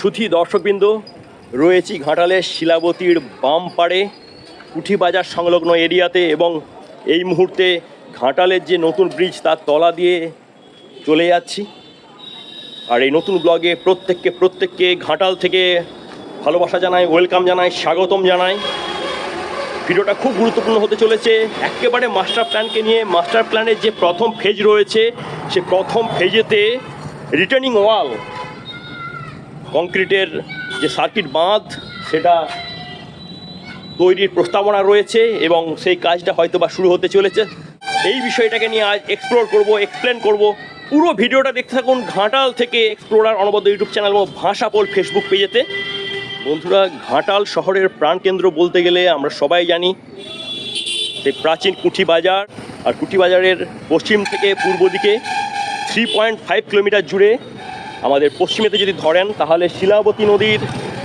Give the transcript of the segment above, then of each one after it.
সুথি দর্শকবৃন্দ, রয়েছি ঘাটালের শিলাবতীর বাম পাড়ে কুঠি বাজার সংলগ্ন এরিয়াতে এবং এই মুহূর্তে ঘাটালের যে নতুন ব্রিজ তার তলা দিয়ে চলে যাচ্ছি। আর এই নতুন ব্লগে প্রত্যেককে প্রত্যেককে ঘাটাল থেকে ভালোবাসা জানাই, ওয়েলকাম জানাই, স্বাগতম জানাই। ভিডিওটা খুব গুরুত্বপূর্ণ হতে চলেছে। একেবারে মাস্টার প্ল্যানকে নিয়ে, মাস্টার প্ল্যানের যে প্রথম ফেজ রয়েছে, সে প্রথম ফেজেতে রিটার্নিং ওয়াল কংক্রিটের যে সার্কিট বাঁধ, সেটা তৈরির প্রস্তাবনা রয়েছে এবং সেই কাজটা হয়তো বা শুরু হতে চলেছে। এই বিষয়টাকে নিয়ে আজ এক্সপ্লোর করব এক্সপ্লেন করব। পুরো ভিডিওটা দেখতে থাকুন ঘাটাল থেকে এক্সপ্লোরার অনবদ্য ইউটিউব চ্যানেল এবং ভাষা পোল ফেসবুক পেজেতে। বন্ধুরা, ঘাটাল শহরের প্রাণকেন্দ্র বলতে গেলে আমরা সবাই জানি, সেই প্রাচীন কুঠি বাজার আর কুঠি বাজারের পশ্চিম থেকে পূর্ব দিকে থ্রি পয়েন্ট ফাইভ কিলোমিটার জুড়ে আমাদের পশ্চিমেতে যদি ধরেন, তাহলে শিলাবতী নদীর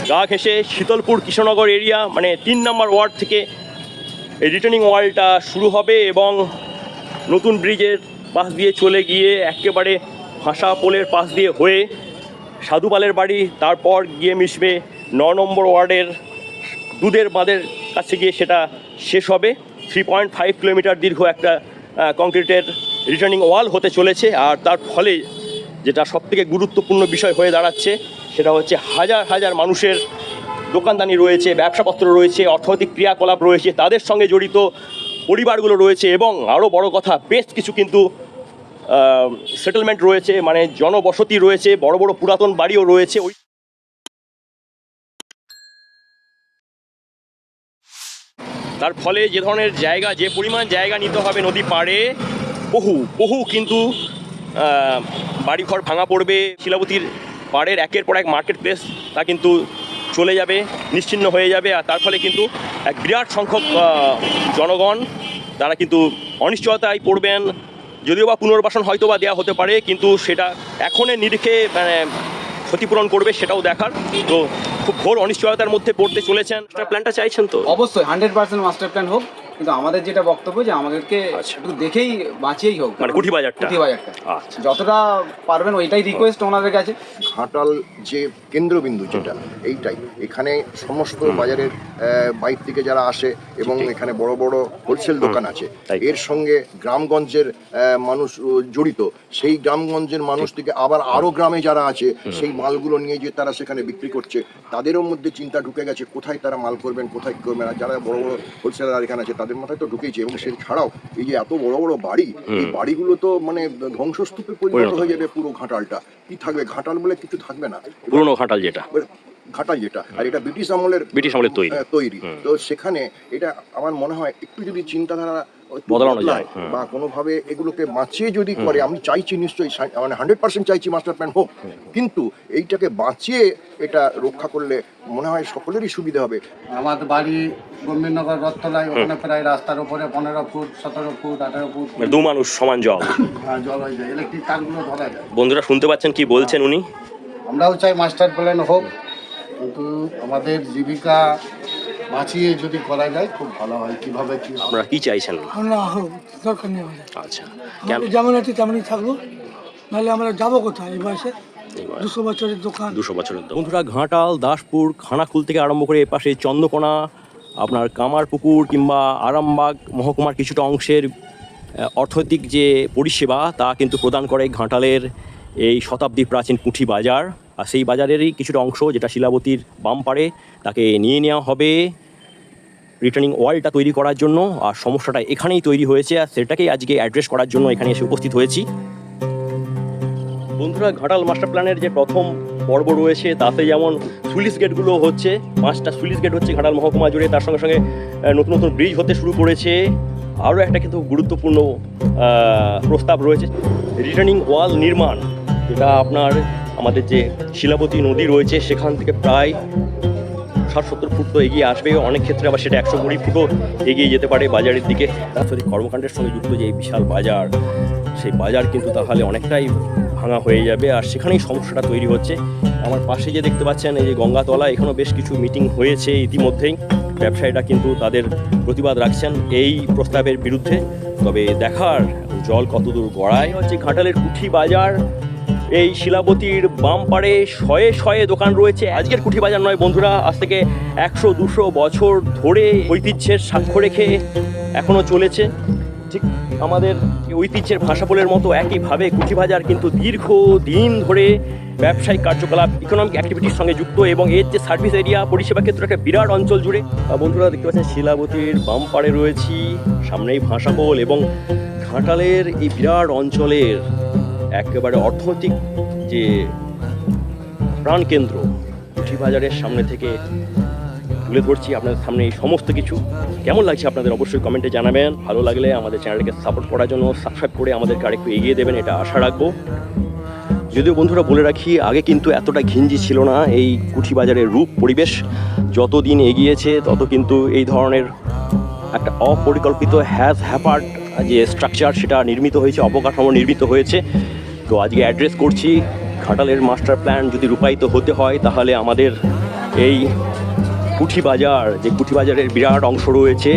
গা ঘেঁষে শীতলপুর কৃষ্ণনগর এরিয়া মানে তিন নম্বর ওয়ার্ড থেকে এই রিটার্নিং ওয়ালটা শুরু হবে এবং নতুন ব্রিজের পাশ দিয়ে চলে গিয়ে একেবারে ভাষা পোলের পাশ দিয়ে হয়ে সাধুপালের বাড়ি, তারপর গিয়ে মিশবে ন নম্বর ওয়ার্ডের দুধের বাঁধের কাছে গিয়ে সেটা শেষ হবে। থ্রি পয়েন্ট ফাইভ কিলোমিটার দীর্ঘ একটা কংক্রিটের রিটার্নিং ওয়াল হতে চলেছে আর তার ফলে যেটা সবথেকে গুরুত্বপূর্ণ বিষয় হয়ে দাঁড়াচ্ছে, সেটা হচ্ছে হাজার হাজার মানুষের দোকানদানি রয়েছে, ব্যবসাপত্র রয়েছে, অর্থনৈতিক ক্রিয়াকলাপ রয়েছে, তাদের সঙ্গে জড়িত পরিবারগুলো রয়েছে এবং আরও বড় কথা, বেশ কিছু কিন্তু সেটেলমেন্ট রয়েছে মানে জনবসতি রয়েছে, বড় বড় পুরাতন বাড়িও রয়েছে। ওই তার ফলে যে ধরনের জায়গা, যে পরিমাণ জায়গা নিতে হবে নদী পাড়ে, বহু বহু কিন্তু বাড়িঘর ভাঙা পড়বে, শিলাবতীর পাড়ের একের পর এক মার্কেট প্লেস তা কিন্তু চলে যাবে, নিশ্চিন্ন হয়ে যাবে আর তার ফলে কিন্তু এক বিরাট সংখ্যক জনগণ তারা কিন্তু অনিশ্চয়তায় পড়বেন। যদিও বা পুনর্বাসন হয়তো বা দেওয়া হতে পারে, কিন্তু সেটা এখনের নিরিখে মানে ক্ষতিপূরণ করবে সেটাও দেখার। তো খুব ঘোর অনিশ্চয়তার মধ্যে পড়তে চলেছেন। প্ল্যানটা চাইছেন তো? অবশ্যই হান্ড্রেড পার্সেন্ট মাস্টার প্ল্যান হোক। কিন্তু আমাদের যেটা বক্তব্য যে আমাদেরকে আচ্ছা। একটু দেখেই বাঁচিয়েই হোক। মানে কুঠি বাজারটা? কুঠি বাজারটা আচ্ছা। যতটা পারবেন ওইটাই রিকোয়েস্ট ওনাদের কাছে। ঘাটাল যে কেন্দ্রবিন্দু যেটা এইটাই। এখানে সমস্ত বাজারের বাইর থেকে যারা আসে এবং এখানে বড় বড় হোলসেল দোকান আছে এর সঙ্গে গ্রামগঞ্জের মানুষ জড়িত। সেই গ্রামগঞ্জের মানুষ থেকে আবার আরও গ্রামে যারা আছে সেই মালগুলো নিয়ে যে তারা সেখানে বিক্রি করছে তাদেরও মধ্যে চিন্তা ঢুকে গেছে কোথায় তারা মাল করবেন কোথায় কি করবেন আর যারা বড় বড় হোলসেলার এখানে আছে তাদের মাথায় তো ঢুকেছে এবং সে ছাড়াও এই যে এত বড় বড় বাড়ি এই বাড়িগুলো তো মানে ধ্বংসস্তূপে পরিণত হয়ে যাবে পুরো ঘাটালটা। কি থাকবে? ঘাটাল বলে কিছু থাকবে না। পুরনো ঘাটাল যেটা। ঘাটাল যেটা। আর এটা ব্রিটিশ আমলের ব্রিটিশ আমলের তৈরি। তৈরি। তো সেখানে এটা আমার মনে হয় একটু যদি চিন্তাধারা বদলানো যায়, বা কোনোভাবে এগুলোকে বাঁচিয়ে যদি করে আমি চাইছি নিশ্চয়ই মানে হান্ড্রেড পার্সেন্ট চাইছি মাস্টার প্ল্যান হোক। কিন্তু এইটাকে বাঁচিয়ে এটা রক্ষা করলে মনে হয় সকলেরই সুবিধা হবে। আমাদের বাড়ি গম্ভীরনগর রথতলায় ওখানে প্রায় রাস্তার উপরে পনেরো ফুট সতেরো ফুট আঠারো ফুট। মানে দু মানুষ সমান জল। আহ, জল হয়ে যায়। ইলেকট্রিক তারগুলো ধরা যায়। বন্ধুরা শুনতে পাচ্ছেন কি বলছেন উনি? আমরাও চাই মাস্টার প্ল্যান হোক। কিন্তু আমাদের জীবিকা বাঁচিয়ে যদি করা যায় খুব ভালো হয়। কীভাবে কি। আপনারা কি চাইছেন? আমরা হোক দরকার নেই আমাদের। আচ্ছা। আমরা যেমন আছি তেমনই থাকব। নাহলে আমরা যাব কোথায়? এই বয়সে? দুশো বছরের দোকান। দুশো বছরের বন্ধুরা ঘাটাল দাসপুর খানাকুল থেকে আরম্ভ করে এপাশে চন্দ্রকোনা আপনার কামারপুকুর কিংবা আরামবাগ মহকুমার কিছুটা অংশের অর্থনৈতিক যে পরিষেবা তা কিন্তু প্রদান করে ঘাটালের এই শতাব্দী প্রাচীন পুঁঠি বাজার। আর সেই বাজারেরই কিছুটা অংশ যেটা শিলাবতীর বাম পাড়ে তাকে নিয়ে নেওয়া হবে। রিটার্নিং ওয়ালটা তৈরি করার জন্য, আর সমস্যাটা এখানেই তৈরি হয়েছে, আর সেটাকেই আজকে অ্যাড্রেস করার জন্য এখানে এসে উপস্থিত হয়েছি। বন্ধুরা, ঘাটাল মাস্টার প্ল্যানের যে প্রথম পর্ব রয়েছে, তাতে যেমন সুইলিশ গেটগুলো হচ্ছে, পাঁচটা সুইলিশ গেট হচ্ছে ঘাটাল মহকুমা জুড়ে, তার সঙ্গে সঙ্গে নতুন নতুন ব্রিজ হতে শুরু করেছে। আরও একটা কিন্তু গুরুত্বপূর্ণ প্রস্তাব রয়েছে রিটার্নিং ওয়াল নির্মাণ। যেটা আপনার আমাদের যে শিলাবতী নদী রয়েছে, সেখান থেকে প্রায় ষাট, সত্তর ফুট তো এগিয়ে আসবে। অনেক ক্ষেত্রে আবার সেটা একশো কুড়ি ফুটও এগিয়ে যেতে পারে বাজারের দিকে। রাজনৈতিক কর্মকাণ্ডের সঙ্গে যুক্ত যে এই বিশাল বাজার, সেই বাজার কিন্তু তাহলে অনেকটাই ভাঙা হয়ে যাবে আর সেখানেই সমস্যাটা তৈরি হচ্ছে। আমার পাশে যে দেখতে পাচ্ছেন এই যে গঙ্গাতলা, এখানেও বেশ কিছু মিটিং হয়েছে ইতিমধ্যেই। ব্যবসায়ীরা কিন্তু তাদের প্রতিবাদ রাখছেন এই প্রস্তাবের বিরুদ্ধে। তবে দেখার জল কতদূর গড়ায় হচ্ছে ঘাটালের কুঠি বাজার। এই শিলাবতীর বাম পাড়ে শয়ে শয়ে দোকান রয়েছে। আজকের কুঠি বাজার নয় বন্ধুরা, আজ থেকে একশো দুশো বছর ধরে ঐতিহ্যের সাক্ষ্য রেখে এখনও চলেছে। ঠিক আমাদের ঐতিহ্যের ভাষাপোলের মতো একইভাবে কুঠি বাজার কিন্তু দীর্ঘ দিন ধরে ব্যবসায়িক কার্যকলাপ ইকোনমিক অ্যাক্টিভিটির সঙ্গে যুক্ত এবং এর যে সার্ভিস এরিয়া পরিষেবা ক্ষেত্রে একটা বিরাট অঞ্চল জুড়ে। বন্ধুরা, দেখতে পাচ্ছেন শিলাবতীর বাম পাড়ে রয়েছি, সামনেই ভাষাপোল এবং ঘাটালের এই বিরাট অঞ্চলের একেবারে অর্থনৈতিক যে প্রাণকেন্দ্র কুঠি বাজারের সামনে থেকে তুলে ধরছি আপনাদের সামনে এই সমস্ত কিছু। কেমন লাগছে আপনাদের অবশ্যই কমেন্টে জানাবেন। ভালো লাগলে আমাদের চ্যানেলকে সাপোর্ট করার জন্য সাবস্ক্রাইব করে আমাদেরকে আরেকটু এগিয়ে দেবেন, এটা আশা রাখব। যদিও বন্ধুরা বলে রাখি, আগে কিন্তু এতটা ঘিঞ্জি ছিল না এই কুঠি বাজারের রূপ পরিবেশ। যত দিন এগিয়েছে, তত কিন্তু এই ধরনের একটা অপরিকল্পিত হ্যাজ হ্যাপার্ড যে স্ট্রাকচার সেটা নির্মিত হয়েছে, অবকাঠামো নির্মিত হয়েছে। তো আজকে অ্যাড্রেস করছি। ঘাটালের মাস্টার প্ল্যান যদি রূপায়িত হতে হয়, তাহলে আমাদের এই কুঠি বাজার যে কুঠি বাজারের বিরাট অংশ রয়েছে,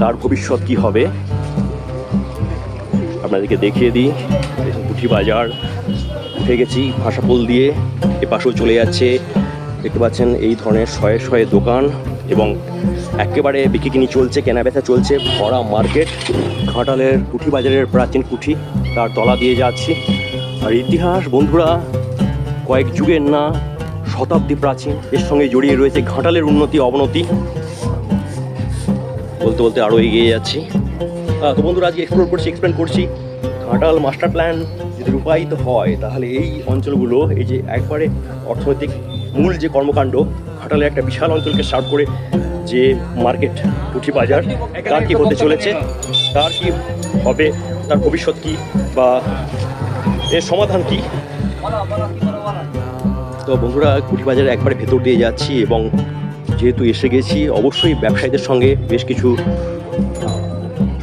তার ভবিষ্যৎ কি হবে? আপনাদেরকে দেখিয়ে দিই। কুঠি বাজার উঠে গেছি ভাষাপোল দিয়ে। এ পাশেও চলে যাচ্ছে। দেখতে পাচ্ছেন, এই ধরনের শয়ে শয়ে দোকান এবং একেবারে বিকিকিনি চলছে, কেনাবেচা চলছে, ভরা মার্কেট ঘাটালের কুঠি বাজারের প্রাচীন কুঠি তার তলা দিয়ে যাচ্ছি। আর ইতিহাস, বন্ধুরা, কয়েক যুগের না, শতাব্দী প্রাচীন। এর সঙ্গে জড়িয়ে রয়েছে ঘাটালের উন্নতি, অবনতি। বলতে বলতে আরও এগিয়ে যাচ্ছি। তো বন্ধুরা, আজকে এক্সপ্লোর করছি এক্সপ্লেন করছি। ঘাটাল মাস্টার প্ল্যান যদি রূপায়িত হয়, তাহলে এই অঞ্চলগুলো, এই যে একবারে অর্থনৈতিক মূল যে কর্মকাণ্ড, ঘাটালে একটা বিশাল অঞ্চলকে সার্ভ করে যে মার্কেট পুঁথি বাজার, তার কি হতে চলেছে, তার কি হবে, তার ভবিষ্যৎ কি, বা এর সমাধান কি? তো বন্ধুরা কুঠি বাজারে একবারে ভেতর দিয়ে যাচ্ছি এবং যেহেতু এসে গেছি অবশ্যই ব্যবসায়ীদের সঙ্গে বেশ কিছু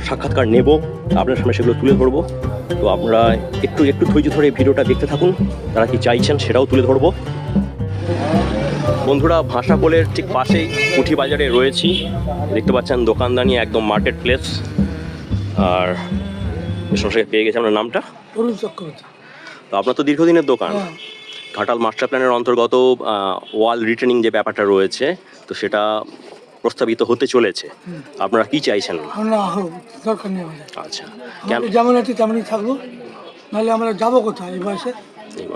সাক্ষাৎকার নেব। আপনার সামনে সেগুলো তুলে ধরবো। তো আপনারা একটু একটু ধৈর্য ধরে ভিডিওটা দেখতে থাকুন। তারা কি চাইছেন সেটাও তুলে ধরবো। বন্ধুরা ভাষাপোলের ঠিক পাশেই কুঠি বাজারে রয়েছি। দেখতে পাচ্ছেন দোকানদানি একদম মার্কেট প্লেস আর সমস্যাকে পেয়ে গেছে আপনার নামটা? চক্রবর্তী। তো আপনার তো দীর্ঘদিনের দোকান। হ্যাঁ। ঘাটাল মাস্টার প্ল্যানের অন্তর্গত ওয়াল রিটেনিং যে ব্যাপারটা রয়েছে তো সেটা প্রস্তাবিত হতে চলেছে। আপনারা কি চাইছেন? হোক দরকার নেই আচ্ছা। যেমন আছি তেমনই থাকব। নাহলে আমরা যাব কোথায়? এই বয়সে?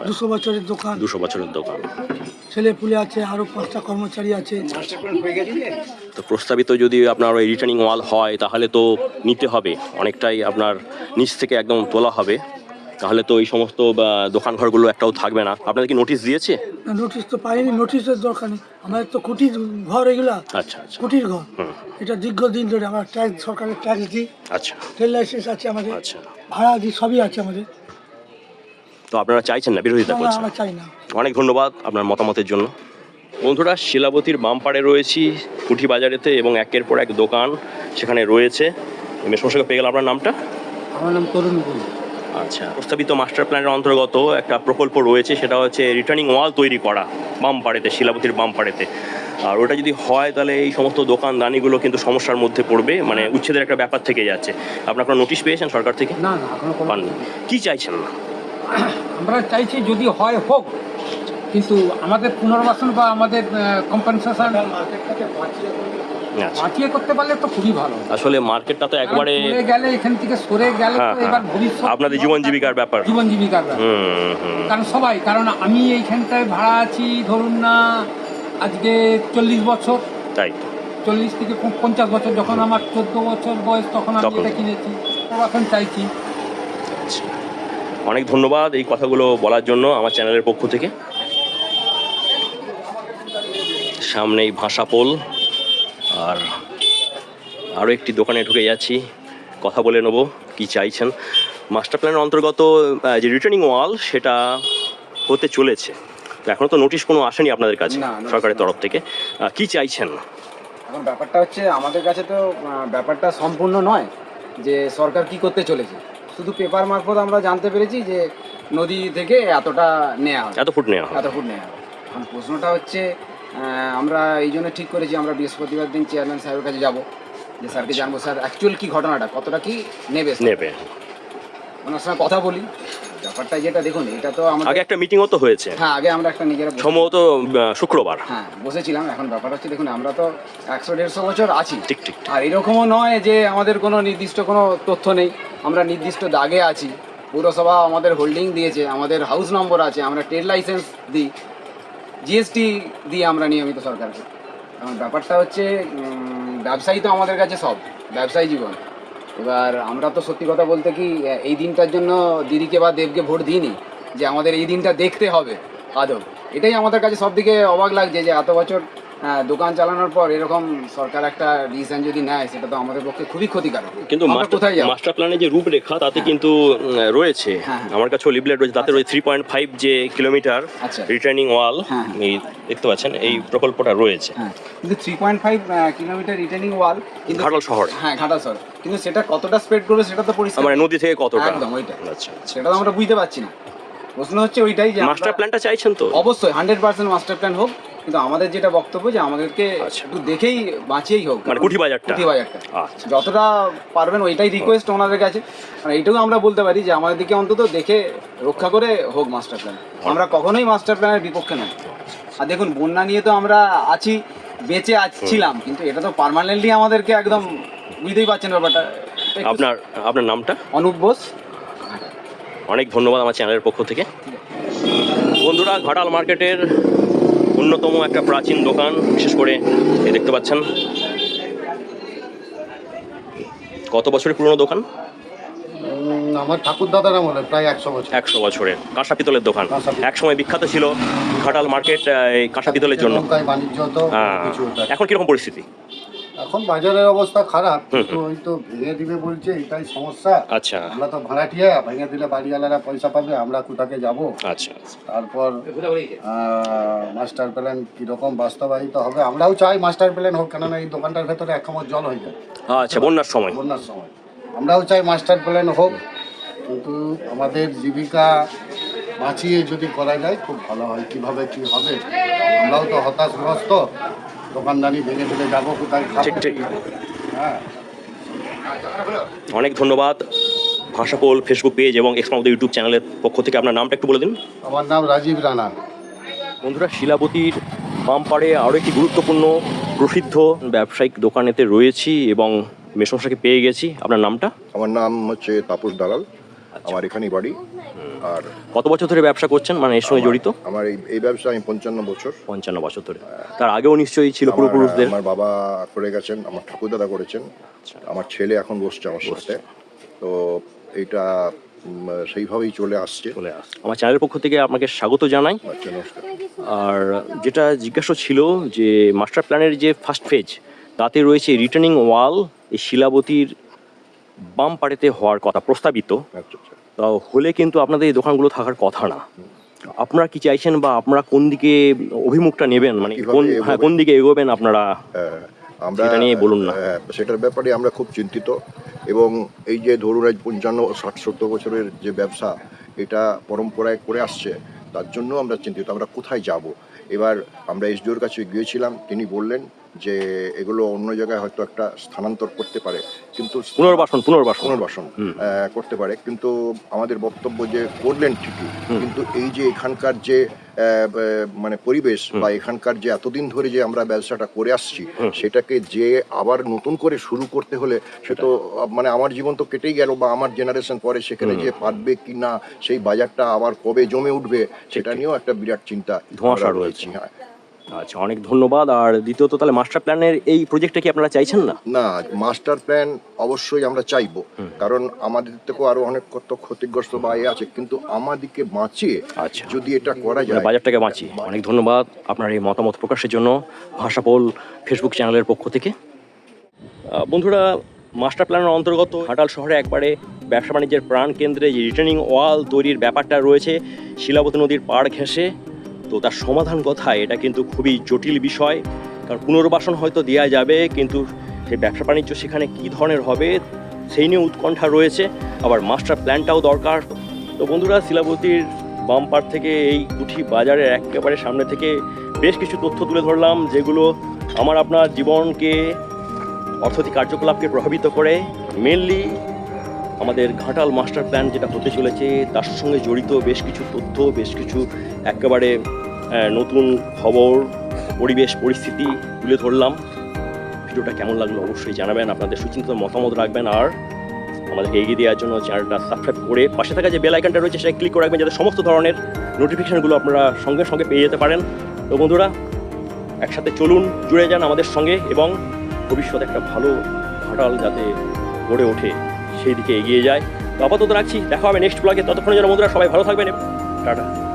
দুশো বছরের দোকান। দুশো বছরের দোকান। ছেলে পুলে আছে আরও পাঁচটা কর্মচারী আছে। তো প্রস্তাবিত যদি আপনার ওই রিটার্নিং ওয়াল হয় তাহলে তো নিতে হবে। অনেকটাই আপনার নিচ থেকে একদম তোলা হবে। তাহলে তো এই সমস্ত বা, দোকান ঘরগুলো একটাও থাকবে না। আপনাদের কি নোটিশ দিয়েছে? নোটিশ তো পাইনি নোটিশের দরকার নেই। আমাদের তো কুটির ঘর এগুলো। আচ্ছা আচ্ছা। কুটির ঘর। হুম। এটা দীর্ঘদিন ধরে আমরা ট্যাক্স সরকারের ট্যাক্স দিই আচ্ছা। ট্রেন লাইসেন্স আছে আমাদের। আচ্ছা। ভাড়া দিই সবই আছে আমাদের। তো আপনারা চাইছেন না বিরোধিতা করছেন? আমরা চাই না। অনেক ধন্যবাদ আপনার মতামতের জন্য। বন্ধুরা শিলাবতীর বাম পাড়ে রয়েছি কুঠি বাজারেতে এবং একের পর এক দোকান সেখানে রয়েছে। মেসমশাকে পেয়ে গেল আপনার নামটা? আমার নাম তরুণ আচ্ছা। প্রস্তাবিত মাস্টার প্ল্যানের অন্তর্গত একটা প্রকল্প রয়েছে সেটা হচ্ছে রিটার্নিং ওয়াল তৈরি করা বাম পাড়েতে শিলাবতীর বাম পাড়েতে। আর ওটা যদি হয় তাহলে এই সমস্ত দোকানদানিগুলো কিন্তু সমস্যার মধ্যে পড়বে মানে উচ্ছেদের একটা ব্যাপার থেকে যাচ্ছে। আপনার কোনো নোটিশ পেয়েছেন সরকার থেকে? না না এখনও পাননি। কি চাইছেন? না আমরা চাইছি যদি হয় হোক কিন্তু আমাদের পুনর্বাসন বা আমাদের কম্পেনসেশন আচ্ছা। বাঁচিয়ে করতে পারলে তো খুবই ভালো। আসলে মার্কেটটা তো একবারে গেলে এখান থেকে সরে গেলে হ্যাঁ তো এবার হ্যাঁ ভবিষ্যৎ আপনাদের জীবন জীবিকার ব্যাপার। জীবন জীবিকার ব্যাপার। হুম হুম। কারণ সবাই কারণ আমি এইখানটায় ভাড়া আছি ধরুন না আজকে চল্লিশ বছর। তাই। চল্লিশ থেকে পঞ্চাশ বছর যখন আমার চোদ্দ বছর বয়স তখন আমি। এটা কিনেছি। এখন চাইছি। আচ্ছা। অনেক ধন্যবাদ এই কথাগুলো বলার জন্য আমার চ্যানেলের পক্ষ থেকে। সামনেই ভাষাপোল। আর আরও একটি দোকানে ঢুকে যাচ্ছি। কথা বলে নেব কি চাইছেন? মাস্টার প্ল্যানের অন্তর্গত যে রিটার্নিং ওয়াল সেটা হতে চলেছে। তো এখনও তো নোটিশ কোনো আসেনি আপনাদের কাছে সরকারের তরফ থেকে। কি চাইছেন? এখন ব্যাপারটা হচ্ছে আমাদের কাছে তো ব্যাপারটা সম্পূর্ণ নয় যে সরকার কি করতে চলেছে। শুধু পেপার মারফত আমরা জানতে পেরেছি যে নদী থেকে এতটা নেওয়া এত ফুট নেওয়া এত ফুট নেওয়া প্রশ্নটা হচ্ছে আমরা এই জন্য ঠিক করেছি আমরা বৃহস্পতিবার দিন চেয়ারম্যান সাহেবের কাছে যাব। যে স্যারকে জানব স্যার অ্যাকচুয়াল কি ঘটনাটা কতটা কি নেবে নেবে। ওনার সঙ্গে কথা বলি। ব্যাপারটা যেটা দেখুন এটা তো আমাদের আগে একটা মিটিংও তো হয়েছে। হ্যাঁ আগে আমরা একটা নিজেরা সম্ভবত শুক্রবার। হ্যাঁ বসেছিলাম এখন ব্যাপার হচ্ছে দেখুন আমরা তো একশো দেড়শো বছর আছি। ঠিক ঠিক আর এরকমও নয় যে আমাদের কোনো নির্দিষ্ট কোনো তথ্য নেই। আমরা নির্দিষ্ট দাগে আছি। পৌরসভা আমাদের হোল্ডিং দিয়েছে আমাদের হাউস নম্বর আছে আমরা ট্রেড লাইসেন্স দিই। জিএসটি দিয়ে আমরা নিয়মিত সরকারকে ব্যাপারটা হচ্ছে ব্যবসায়ী তো আমাদের কাছে সব, ব্যবসায়ী জীবন। এবার আমরা তো সত্যি কথা বলতে কি এই দিনটার জন্য দিদিকে বা দেবকে ভোট দিইনি, যে আমাদের এই দিনটা দেখতে হবে আদৌ। এটাই আমাদের কাছে সব দিকে অবাক লাগছে যে এত বছর দোকান চালানোর পর এরকম সরকার একটা ডিসিশন যদি নেয় সেটা তো আমাদের পক্ষে খুবই ক্ষতিকারক। কিন্তু কোথায় যাব? মাস্টার প্ল্যানে যে রূপরেখা তাতে কিন্তু রয়েছে। হ্যাঁ, হ্যাঁ। আমার কাছেও লিবলেট রয়েছে তাতে রয়েছে থ্রি পয়েন্ট ফাইভ যে কিলোমিটার আচ্ছা। রিটার্নিং ওয়াল হ্যাঁ। এই দেখতে পাচ্ছেন এই প্রকল্পটা রয়েছে। হ্যাঁ কিন্তু three point five kilometre returning wall কিন্তু ঘাটাল শহর। হ্যাঁ ঘাটাল শহর। কিন্তু সেটা কতটা স্প্রেড করবে সেটা তো পরিষ্কার মানে নদী থেকে কতটা? একদম ওইটা আচ্ছা সেটা তো আমরা বুঝতে পারছি না। প্রশ্ন হচ্ছে ওইটাই যে মাস্টার প্ল্যানটা চাইছেন তো? অবশ্যই হান্ড্রেড পার্সেন্ট মাস্টার প্ল্যান হোক কিন্তু আমাদের যেটা বক্তব্য যে আমাদেরকে আচ্ছা। একটু দেখেই বাঁচিয়েই হোক। মানে কুঠি বাজারটা? কুঠি বাজারটা আচ্ছা। যতটা পারবেন ওইটাই রিকোয়েস্ট ওনাদের কাছে। আর এইটুকু আমরা বলতে পারি যে আমাদের দিকে অন্তত দেখে রক্ষা করে হোক মাস্টার প্ল্যান আমরা কখনোই মাস্টার প্ল্যানের বিপক্ষে নয় আর দেখুন বন্যা নিয়ে তো আমরা আছি বেঁচে আছিলাম কিন্তু এটা তো পার্মানেন্টলি আমাদেরকে একদম বুঝতেই পারছেন ব্যাপারটা। আপনার আপনার নামটা? অনুপ বোস। অনেক ধন্যবাদ আমার চ্যানেলের পক্ষ থেকে। বন্ধুরা ঘাটাল মার্কেটের অন্যতম একটা প্রাচীন দোকান বিশেষ করে এই দেখতে পাচ্ছেন। কত বছরের পুরনো দোকান? আমার ঠাকুর দাদার আমলে প্রায় একশো বছর। একশো বছরের কাঁসা পিতলের দোকান। এক সময় বিখ্যাত ছিল ঘাটাল মার্কেট এই কাঁসা পিতলের জন্য হ্যাঁ। এখন কীরকম পরিস্থিতি? এখন বাজারের অবস্থা খারাপ কিন্তু ওই তো ভেঙে দিবে বলছে এটাই সমস্যা। আচ্ছা। আমরা তো ভাড়াটিয়া ভেঙে দিলে বাড়িওয়ালারা পয়সা পাবে আমরা কোথাকে যাব? আচ্ছা। তারপর মাস্টার প্ল্যান কীরকম বাস্তবায়িত হবে? আমরাও চাই মাস্টার প্ল্যান হোক কেননা এই দোকানটার ভেতরে এক কামড় জল হয়ে যায়। আচ্ছা বন্যার সময়। বন্যার সময়। আমরাও চাই মাস্টার প্ল্যান হোক কিন্তু আমাদের জীবিকা বাঁচিয়ে যদি করা যায় খুব ভালো হয়। কীভাবে কি হবে? আমরাও তো হতাশগ্রস্ত। দোকানদানি ভেঙে দিলে যাব কোথায় ঠিক ঠিক। হ্যাঁ। অনেক ধন্যবাদ ভাষাপোল ফেসবুক পেজ এবং এক্সপাউন্ড ইউটিউব চ্যানেলের পক্ষ থেকে। আপনার নামটা একটু বলে দিন। আমার নাম রাজীব রানা। বন্ধুরা শিলাবতীর বামপাড়ে আরও একটি গুরুত্বপূর্ণ প্রসিদ্ধ ব্যবসায়িক দোকানেতে রয়েছি এবং মেসমশাকে পেয়ে গেছি। আপনার নামটা? আমার নাম হচ্ছে তাপস দালাল। আমার এখানেই বাড়ি। আর কত বছর ধরে ব্যবসা করছেন? মানে এর সঙ্গে জড়িত? আমার এই এই ব্যবসা আমি পঞ্চান্ন বছর। পঞ্চান্ন বছর ধরে। তার আগেও নিশ্চয়ই ছিল পূর্বপুরুষদের আমার বাবা করে গেছেন আমার ঠাকুরদাদা করেছেন। আমার ছেলে এখন বসছে আমার সাথে। তো এইটা সেইভাবেই চলে আসছে। চলে আস আমার চ্যানেলের পক্ষ থেকে আপনাকে স্বাগত জানাই। আচ্ছা আর যেটা জিজ্ঞাসা ছিল যে মাস্টার প্ল্যানের যে ফার্স্ট ফেজ তাতে রয়েছে রিটার্নিং ওয়াল এই শিলাবতীর বাম পাড়েতে হওয়ার কথা প্রস্তাবিত। আচ্ছা আচ্ছা। তা হলে কিন্তু আপনাদের এই দোকানগুলো থাকার কথা না। আপনারা কি চাইছেন বা আপনারা কোন দিকে অভিমুখটা নেবেন? মানে কোন হ্যাঁ কোন দিকে এগোবেন আপনারা? হ্যাঁ, আমরা নিয়ে বলুন না। হ্যাঁ, সেটার ব্যাপারে আমরা খুব চিন্তিত। এবং এই যে ধরুন আজ পঞ্চান্ন ষাট সত্তর বছরের যে ব্যবসা এটা পরম্পরায় করে আসছে তার জন্য আমরা চিন্তিত। আমরা কোথায় যাব? এবার আমরা এসডিওর কাছে গিয়েছিলাম তিনি বললেন যে এগুলো অন্য জায়গায় হয়তো একটা স্থানান্তর করতে পারে কিন্তু পুনর্বাসন পুনর্বাসন। পুনর্বাসন করতে পারে। কিন্তু আমাদের বক্তব্য যে করলেন ঠিকই কিন্তু এই যে এখানকার যে মানে পরিবেশ বা এখানকার যে এতদিন ধরে যে আমরা ব্যবসাটা করে আসছি সেটাকে যে আবার নতুন করে শুরু করতে হলে সে তো মানে আমার জীবন তো কেটেই গেল বা আমার জেনারেশন পরে সেখানে যে পারবে কি না সেই বাজারটা আবার কবে জমে উঠবে সেটা নিয়েও একটা বিরাট চিন্তা ধোঁয়াশা রয়েছে। হ্যাঁ। আচ্ছা অনেক ধন্যবাদ। আর দ্বিতীয়ত তাহলে মাস্টার প্ল্যানের এই প্রজেক্টটা কি আপনারা চাইছেন না? না মাস্টার প্ল্যান অবশ্যই আমরা চাইব। কারণ আমাদের থেকেও আরও অনেক কত ক্ষতিগ্রস্ত বা এ আছে কিন্তু আমাদেরকে বাঁচিয়ে আচ্ছা। যদি এটা করা যায় বাজারটাকে বাঁচি অনেক ধন্যবাদ আপনার এই মতামত প্রকাশের জন্য ভাষাপোল ফেসবুক চ্যানেলের পক্ষ থেকে। আহ, বন্ধুরা মাস্টার প্ল্যানের অন্তর্গত হাটাল শহরে একবারে ব্যবসা বাণিজ্যের প্রাণ কেন্দ্রে যে রিটার্নিং ওয়াল তৈরির ব্যাপারটা রয়েছে শিলাবতী নদীর পাড় ঘেঁষে তো তার সমাধান কথায় এটা কিন্তু খুবই জটিল বিষয়। কারণ পুনর্বাসন হয়তো দেওয়া যাবে, কিন্তু সেই ব্যবসা বাণিজ্য সেখানে কী ধরনের হবে, সেই নিয়ে উৎকণ্ঠা রয়েছে। আবার মাস্টার প্ল্যানটাও দরকার। তো বন্ধুরা, শিলাবতীর বাম পার থেকে এই কুঠি বাজারের একেবারে সামনে থেকে বেশ কিছু তথ্য তুলে ধরলাম, যেগুলো আমার আপনার জীবনকে অর্থনৈতিক কার্যকলাপকে প্রভাবিত করে। মেনলি আমাদের ঘাটাল মাস্টার প্ল্যান যেটা হতে চলেছে, তার সঙ্গে জড়িত বেশ কিছু তথ্য, বেশ কিছু একেবারে নতুন খবর, পরিবেশ, পরিস্থিতি তুলে ধরলাম। ভিডিওটা কেমন লাগল অবশ্যই জানাবেন, আপনাদের সুচিন্তিত মতামত রাখবেন, আর আমাদেরকে এগিয়ে দেওয়ার জন্য চ্যানেলটা সাবস্ক্রাইব করে পাশে থাকা যে বেল আইকনটা রয়েছে, সেটা ক্লিক করে রাখবেন যাতে সমস্ত ধরনের নোটিফিকেশনগুলো আপনারা সঙ্গে সঙ্গে পেয়ে যেতে পারেন। তো বন্ধুরা, একসাথে চলুন, জুড়ে যান আমাদের সঙ্গে, এবং ভবিষ্যতে একটা ভালো ঘাটাল যাতে গড়ে ওঠে। সেই দিকে এগিয়ে যায়। তো আপাতত রাখছি। দেখা হবে নেক্সট ব্লগে ততক্ষণে যেন বন্ধুরা সবাই ভালো থাকবেন টাটা।